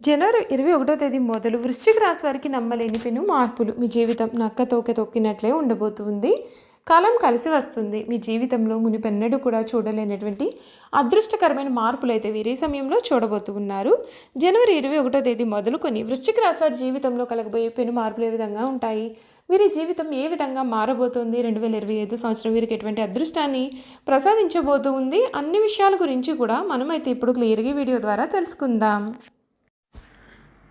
జనవరి ఇరవై ఒకటో తేదీ మొదలు వృశ్చిక రాశి వారికి నమ్మలేని పెను మార్పులు. మీ జీవితం నక్క తోక తొక్కినట్లే ఉండబోతుంది. కాలం కలిసి వస్తుంది. మీ జీవితంలో మునిపెన్నడూ కూడా చూడలేనటువంటి అదృష్టకరమైన మార్పులు అయితే వీరి సమయంలో చూడబోతున్నారు. జనవరి ఇరవై ఒకటో తేదీ మొదలుకొని వృశ్చిక రాశి వారి జీవితంలో కలగబోయే పెను మార్పులు ఏ విధంగా ఉంటాయి? వీరి జీవితం ఏ విధంగా మారబోతుంది? రెండు వేల ఇరవై ఐదు సంవత్సరం వీరికి ఎటువంటి అదృష్టాన్ని ప్రసాదించబోతూ ఉంది అన్ని విషయాల గురించి కూడా మనమైతే ఇప్పుడు క్లియర్గా ఈ వీడియో ద్వారా తెలుసుకుందాం.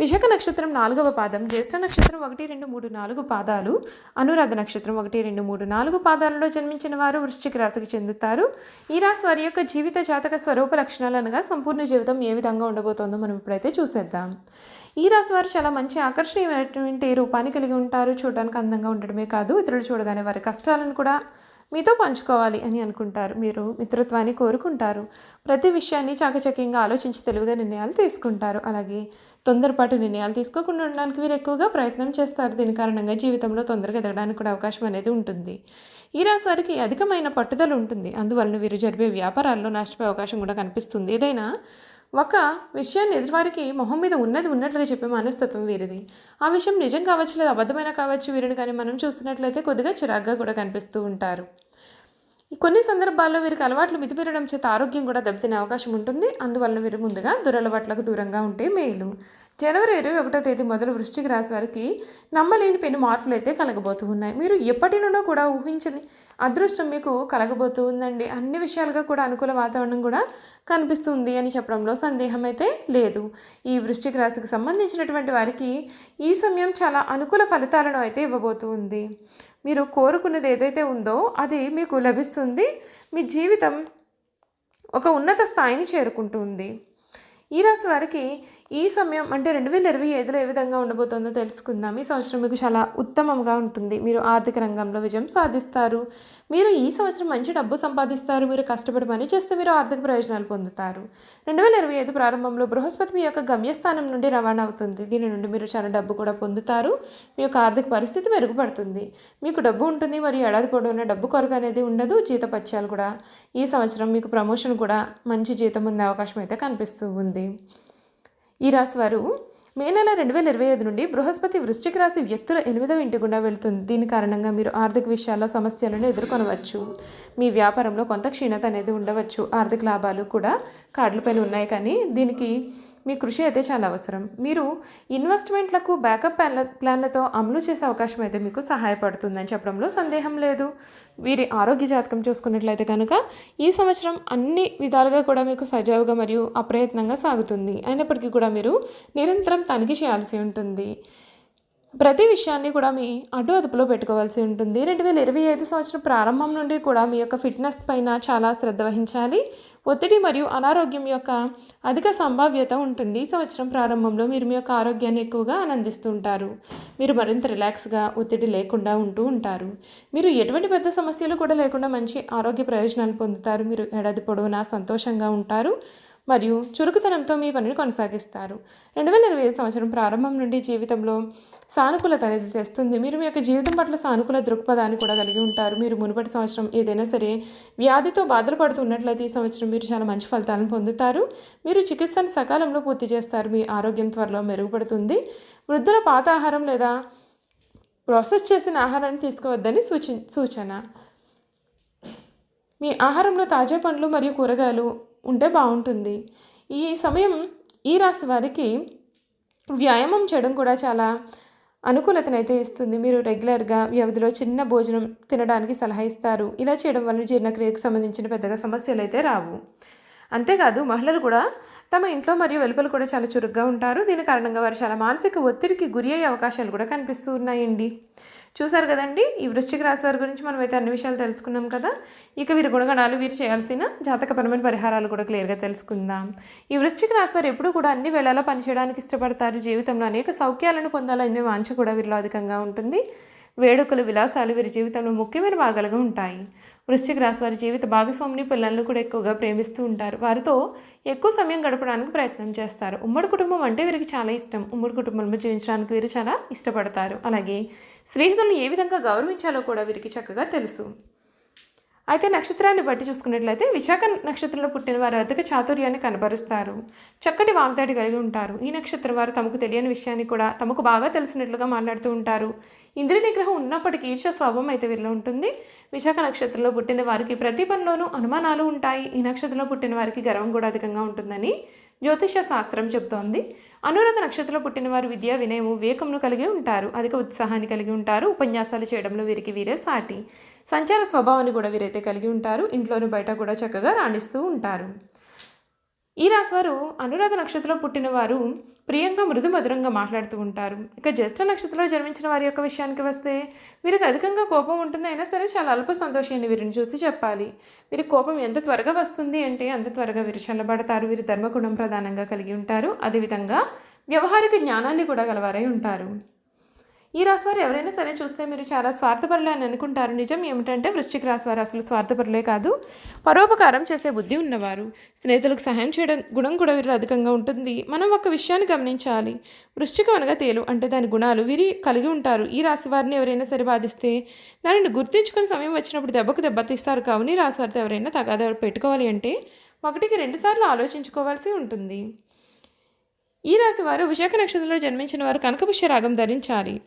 విశాఖ నక్షత్రం నాలుగవ పాదం జ్యేష్ఠ నక్షత్రం ఒకటి రెండు మూడు నాలుగు పాదాలు అనురాధ నక్షత్రం ఒకటి రెండు మూడు నాలుగు పాదాలలో జన్మించిన వారు వృశ్చిక రాశికి చెందుతారు. ఈ రాశి వారి యొక్క జీవిత జాతక స్వరూప లక్షణాలు అనగా సంపూర్ణ జీవితం ఏ విధంగా ఉండబోతోందో మనం ఇప్పుడైతే చూసేద్దాం. ఈ రాశి వారు చాలా మంచి ఆకర్షణీయమైనటువంటి రూపాన్ని కలిగి ఉంటారు. చూడడానికి అందంగా ఉండడమే కాదు ఇతరులు చూడగానే వారి కష్టాలను కూడా మీతో పంచుకోవాలి అని అనుకుంటారు. మీరు మిత్రత్వాన్ని కోరుకుంటారు. ప్రతి విషయాన్ని చాకచక్యంగా ఆలోచించి తెలివిగా నిర్ణయాలు తీసుకుంటారు. అలాగే తొందరపాటు నిర్ణయాలు తీసుకోకుండా ఉండడానికి వీరు ఎక్కువగా ప్రయత్నం చేస్తారు. దీని కారణంగా జీవితంలో తొందరగా ఎదగడానికి కూడా అవకాశం అనేది ఉంటుంది. ఈ రాశి వారికి అధికమైన పట్టుదల ఉంటుంది. అందువలన వీరు జరిపే వ్యాపారాల్లో నష్టపోయే అవకాశం కూడా కనిపిస్తుంది. ఏదైనా ఒక విషయాన్ని ఎదుటివారికి మొహం మీద ఉన్నది ఉన్నట్లుగా చెప్పే మనస్తత్వం వీరిది. ఆ విషయం నిజం కావచ్చు లేదా అబద్ధమైన కావచ్చు వీరిని కానీ మనం చూస్తున్నట్లయితే కొద్దిగా చిరాగ్గా కూడా కనిపిస్తూ ఉంటారు. ఈ కొన్ని సందర్భాల్లో వీరికి అలవాట్లు మితిమీరడం చేత ఆరోగ్యం కూడా దెబ్బతినే అవకాశం ఉంటుంది. అందువలన వీరు ముందుగా దురలవాట్లకు దూరంగా ఉంటే మేలు. జనవరి ఇరవై ఒకటో తేదీ మొదలు వృశ్చిక రాశి వారికి నమ్మలేని పెను మార్పులు అయితే కలగబోతూ ఉన్నాయి. మీరు ఎప్పటి నుండో కూడా ఊహించని అదృష్టం మీకు కలగబోతూ ఉందండి. అన్ని విషయాలుగా కూడా అనుకూల వాతావరణం కూడా కనిపిస్తుంది అని చెప్పడంలో సందేహం అయితే లేదు. ఈ వృశ్చిక రాశికి సంబంధించినటువంటి వారికి ఈ సమయం చాలా అనుకూల ఫలితాలను అయితే ఇవ్వబోతూ ఉంది. మీరు కోరుకున్నది ఏదైతే ఉందో అది మీకు లభిస్తుంది. మీ జీవితం ఒక ఉన్నత స్థాయిని చేరుకుంటుంది. ఈ రాశి వారికి ఈ సమయం అంటే రెండు వేల ఇరవై ఐదులో ఏ విధంగా ఉండబోతుందో తెలుసుకుందాం. ఈ సంవత్సరం మీకు చాలా ఉత్తమంగా ఉంటుంది. మీరు ఆర్థిక రంగంలో విజయం సాధిస్తారు. మీరు ఈ సంవత్సరం మంచి డబ్బు సంపాదిస్తారు. మీరు కష్టపడి పని చేస్తే మీరు ఆర్థిక ప్రయోజనాలు పొందుతారు. రెండు వేల ఇరవై ఐదు ప్రారంభంలో బృహస్పతి మీ యొక్క గమ్యస్థానం నుండి రవాణా అవుతుంది. దీని నుండి మీరు చాలా డబ్బు కూడా పొందుతారు. మీ యొక్క ఆర్థిక పరిస్థితి మెరుగుపడుతుంది. మీకు డబ్బు ఉంటుంది. మరియు ఏడాది పొడవునా డబ్బు కొరత అనేది ఉండదు. జీతపత్యాలు కూడా ఈ సంవత్సరం మీకు ప్రమోషన్ కూడా మంచి జీతం ఉండే అవకాశం అయితే కనిపిస్తూ ఉంది. ఈ రాశివారు మే నెల రెండు వేల ఇరవై ఐదు నుండి బృహస్పతి వృశ్చిక రాశి వ్యక్తుల ఎనిమిదవ ఇంటి గుండా వెళుతుంది. దీని కారణంగా మీరు ఆర్థిక విషయాల్లో సమస్యలను ఎదుర్కొనవచ్చు. మీ వ్యాపారంలో కొంత క్షీణత అనేది ఉండవచ్చు. ఆర్థిక లాభాలు కూడా కార్డులపైన ఉన్నాయి కానీ దీనికి మీ కృషి అయితే చాలా అవసరం. మీరు ఇన్వెస్ట్మెంట్లకు బ్యాకప్ ప్లాన్ల ప్లాన్లతో అమలు చేసే అవకాశం అయితే మీకు సహాయపడుతుందని చెప్పడంలో సందేహం లేదు. వీరి ఆరోగ్య జాతకం చూసుకున్నట్లయితే కనుక ఈ సంవత్సరం అన్ని విధాలుగా కూడా మీకు సజావుగా మరియు అప్రయత్నంగా సాగుతుంది. అయినప్పటికీ కూడా మీరు నిరంతరం తనిఖీ చేయాల్సి ఉంటుంది. ప్రతి విషయాన్ని కూడా మీ అడ్డు అదుపులో పెట్టుకోవాల్సి ఉంటుంది. రెండు వేల ఇరవై ఐదు సంవత్సరం ప్రారంభం నుండి కూడా మీ యొక్క ఫిట్నెస్ పైన చాలా శ్రద్ధ వహించాలి. ఒత్తిడి మరియు అనారోగ్యం యొక్క అధిక సంభావ్యత ఉంటుంది. ఈ సంవత్సరం ప్రారంభంలో మీరు మీ యొక్క ఆరోగ్యాన్ని ఎక్కువగా ఆనందిస్తూ ఉంటారు. మీరు మరింత రిలాక్స్గా ఒత్తిడి లేకుండా ఉంటూ ఉంటారు. మీరు ఎటువంటి పెద్ద సమస్యలు కూడా లేకుండా మంచి ఆరోగ్య ప్రయోజనాలు పొందుతారు. మీరు ఏడాది పొడవునా సంతోషంగా ఉంటారు. మరియు చురుకుతనంతో మీ పనిని కొనసాగిస్తారు. రెండు వేల ఇరవై ఐదు సంవత్సరం ప్రారంభం నుండి జీవితంలో సానుకూలత అనేది తెస్తుంది. మీరు మీ యొక్క జీవితం పట్ల సానుకూల దృక్పథాన్ని కూడా కలిగి ఉంటారు. మీరు మునుపటి సంవత్సరం ఏదైనా సరే వ్యాధితో బాధలు పడుతున్నట్లయితే ఈ సంవత్సరం మీరు చాలా మంచి ఫలితాలను పొందుతారు. మీరు చికిత్సను సకాలంలో పూర్తి చేస్తారు. మీ ఆరోగ్యం త్వరలో మెరుగుపడుతుంది. వృద్ధుల పాత ఆహారం లేదా ప్రాసెస్ చేసిన ఆహారాన్ని తీసుకోవద్దని సూచి సూచన. మీ ఆహారంలో తాజా పండ్లు మరియు కూరగాయలు ఉంటే బాగుంటుంది. ఈ సమయం ఈ రాశి వారికి వ్యాయామం చేయడం కూడా చాలా అనుకూలతనైతే ఇస్తుంది. మీరు రెగ్యులర్గా వ్యవధిలో చిన్న భోజనం తినడానికి సలహా ఇస్తారు. ఇలా చేయడం వలన జీర్ణక్రియకు సంబంధించిన పెద్దగా సమస్యలు అయితే రావు. అంతేకాదు మహిళలు కూడా తమ ఇంట్లో మరియు వెలుపల కూడా చాలా చురుగ్గా ఉంటారు. దీని కారణంగా వారు చాలా మానసిక ఒత్తిడికి గురి అయ్యే అవకాశాలు కూడా కనిపిస్తూ ఉన్నాయండి. చూసారు కదండి? ఈ వృశ్చిక రాశి వారి గురించి మనం అయితే అన్ని విషయాలు తెలుసుకున్నాం కదా. ఇక వీరి గుణగణాలు వీరు చేయాల్సిన జాతకపరమైన పరిహారాలు కూడా క్లియర్గా తెలుసుకుందాం. ఈ వృశ్చిక రాశి వారు ఎప్పుడూ కూడా అన్ని వేళలా పనిచేయడానికి ఇష్టపడతారు. జీవితంలో అనేక సౌఖ్యాలను పొందాలనే వాంఛ కూడా వీరిలో అధికంగా ఉంటుంది. వేడుకలు విలాసాలు వీరి జీవితంలో ముఖ్యమైన భాగాలుగా ఉంటాయి. వృశ్చిక రాశి వారి జీవిత భాగస్వామిని పిల్లలను కూడా ఎక్కువగా ప్రేమిస్తూ ఉంటారు. వారితో ఎక్కువ సమయం గడపడానికి ప్రయత్నం చేస్తారు. ఉమ్మడి కుటుంబం అంటే వీరికి చాలా ఇష్టం. ఉమ్మడి కుటుంబంలో జీవించడానికి వీరు చాలా ఇష్టపడతారు. అలాగే స్నేహితులను ఏ విధంగా గౌరవించాలో కూడా వీరికి చక్కగా తెలుసు. అయితే నక్షత్రాన్ని బట్టి చూసుకున్నట్లయితే విశాఖ నక్షత్రంలో పుట్టిన వారు అధిక చాతుర్యాన్ని కనబరుస్తారు. చక్కటి వాగ్దాడి కలిగి ఉంటారు. ఈ నక్షత్రం వారు తమకు తెలియని విషయాన్ని కూడా తమకు బాగా తెలిసినట్లుగా మాట్లాడుతూ ఉంటారు. ఇంద్రియ నిగ్రహం ఉన్నప్పటికీ ఈర్ష స్వభావం అయితే వీరిలో ఉంటుంది. విశాఖ నక్షత్రంలో పుట్టిన వారికి ప్రతి పనిలోనూ అనుమానాలు ఉంటాయి. ఈ నక్షత్రంలో పుట్టిన వారికి గర్వం కూడా అధికంగా ఉంటుందని జ్యోతిష శాస్త్రం చెబుతోంది. అనురాధ నక్షత్రంలో పుట్టిన వారు విద్య వినయము వివేకమును కలిగి ఉంటారు. అధిక ఉత్సాహాన్ని కలిగి ఉంటారు. ఉపన్యాసాలు చేయడంలో వీరికి వీరే సాటి. సంచార స్వభావాన్ని కూడా వీరైతే కలిగి ఉంటారు. ఇంట్లోనూ బయట కూడా చక్కగా రాణిస్తూ ఉంటారు. ఈ రాశివారు అనురాధ నక్షత్రంలో పుట్టిన వారు ప్రియంగా మృదు మధురంగా మాట్లాడుతూ ఉంటారు. ఇక జ్యేష్ఠ నక్షత్రంలో జన్మించిన వారి యొక్క విషయానికి వస్తే వీరికి అధికంగా కోపం ఉంటుంది. అయినా సరే చాలా అల్ప సంతోషాన్ని వీరిని చూసి చెప్పాలి. వీరి కోపం ఎంత త్వరగా వస్తుంది అంటే అంత త్వరగా వీరు చల్లబడతారు. వీరి ధర్మగుణం ప్రధానంగా కలిగి ఉంటారు. అదేవిధంగా వ్యవహారిక జ్ఞానాన్ని కూడా గలవారై ఉంటారు. ఈ రాశివారు ఎవరైనా సరే చూస్తే మీరు చాలా స్వార్థపరులు అని అనుకుంటారు. నిజం ఏమిటంటే వృశ్చిక రాశివారు అసలు స్వార్థపరులే కాదు. పరోపకారం చేసే బుద్ధి ఉన్నవారు. స్నేహితులకు సహాయం చేయడం గుణం కూడా వీరిలో అధికంగా ఉంటుంది. మనం ఒక విషయాన్ని గమనించాలి. వృశ్చికం అనగా తేలు అంటే దాని గుణాలు వీరి కలిగి ఉంటారు. ఈ రాశి వారిని ఎవరైనా సరే బాధిస్తే దానిని గుర్తించుకునే సమయం వచ్చినప్పుడు దెబ్బకు దెబ్బతీస్తారు కావున ఈ రాశి వారితో ఎవరైనా తగాదా పెట్టుకోవాలి అంటే ఒకటికి రెండుసార్లు ఆలోచించుకోవాల్సి ఉంటుంది. ఈ రాశి వారు విశాఖ నక్షత్రంలో జన్మించిన వారు కనకపుష్య రాగం ధరించాలి.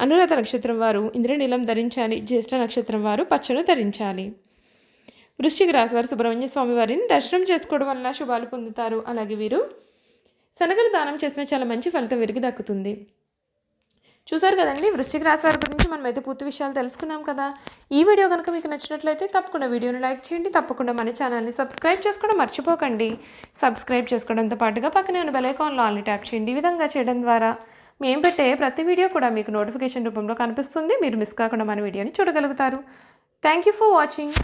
అనురాధ నక్షత్రం వారు ఇంద్రనీలం ధరించాలి. జ్యేష్ఠ నక్షత్రం వారు పచ్చను ధరించాలి. వృశ్చిక రాశి వారు సుబ్రహ్మణ్య స్వామి వారిని దర్శనం చేసుకోవడం వల్ల శుభాలు పొందుతారు. అలాగే వీరు శనగలు దానం చేసిన చాలా మంచి ఫలితం వీరికి దక్కుతుంది. చూసారు కదండి? వృశ్చిక రాశి వారి గురించి మనం అయితే పూర్తి విషయాలు తెలుసుకున్నాం కదా. ఈ వీడియో కనుక మీకు నచ్చినట్లయితే తప్పకుండా వీడియోని లైక్ చేయండి. తప్పకుండా మన ఛానల్ని సబ్స్క్రైబ్ చేసుకోవడం మర్చిపోకండి. సబ్స్క్రైబ్ చేసుకోవడంతో పాటుగా పక్కనే ఉన్న బెలైకాన్లో ఆల్ని ట్యాప్ చేయండి. ఈ విధంగా చేయడం ద్వారా మేము పెట్టే ప్రతి వీడియో కూడా మీకు నోటిఫికేషన్ రూపంలో కనిపిస్తుంది. మీరు మిస్ కాకుండా మన వీడియోని చూడగలుగుతారు. Thank you for watching